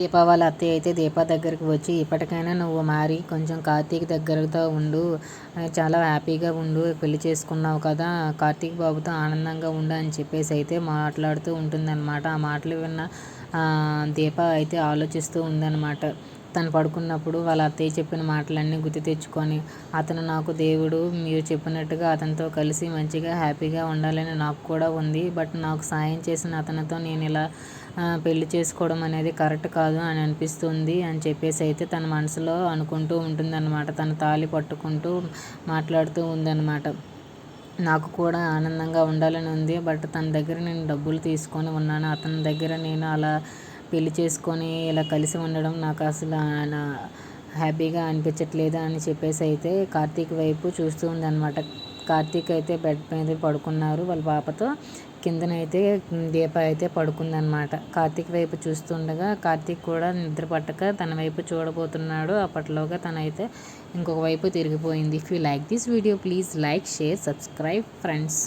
దీప వాళ్ళ అత్తయ్య అయితే దీప దగ్గరికి వచ్చి ఇప్పటికైనా నువ్వు మారి కొంచెం కార్తీక్ దగ్గరతో ఉండు. చాలా హ్యాపీగా ఉండు. పెళ్ళి చేసుకున్నావు కదా. కార్తీక్ బాబుతో ఆనందంగా ఉండు అని చెప్పేసి అయితే మాట్లాడుతూ ఉంటుందన్నమాట. ఆ మాటలు విన్న దీప అయితే ఆలోచిస్తూ ఉందన్నమాట. తను పడుకున్నప్పుడు వాళ్ళ అత్తయ్య చెప్పిన మాటలన్నీ గుర్తు తెచ్చుకొని అతను నాకు దేవుడు మీరు చెప్పినట్టుగా అతనితో కలిసి మంచిగా హ్యాపీగా ఉండాలని నాకు కూడా ఉంది. బట్ నాకు సాయం చేసిన అతనితో నేను ఇలా పెళ్ళి చేసుకోవడం అనేది కరెక్ట్ కాదు అని అనిపిస్తుంది అని చెప్పేసి అయితే తన మనసులో అనుకుంటూ ఉంటుందన్నమాట. తన తాళి పట్టుకుంటూ మాట్లాడుతూ ఉందన్నమాట. నాకు కూడా ఆనందంగా ఉండాలని ఉంది బట్ తన దగ్గర నేను డబ్బులు తీసుకొని ఉన్నాను. అతని దగ్గర నేను అలా పెళ్ళి చేసుకొని ఇలా కలిసి ఉండడం నాకు అసలు హ్యాపీగా అనిపించట్లేదు అని చెప్పేసి అయితే కార్తీక్ వైపు చూస్తూ ఉందన్నమాట. కార్తీక్ అయితే బెడ్ మీద పడుకున్నారు. వాళ్ళ పాపతో కిందనైతే దీప అయితే పడుకుందనమాట కార్తీక్ వైపు చూస్తుండగా కార్తీక్ కూడా నిద్ర పట్టక తన వైపు చూడబోతున్నాడు. అప్పట్లోగా తనైతే ఇంకొక వైపు తిరిగిపోయింది. If you like this video please like share subscribe friends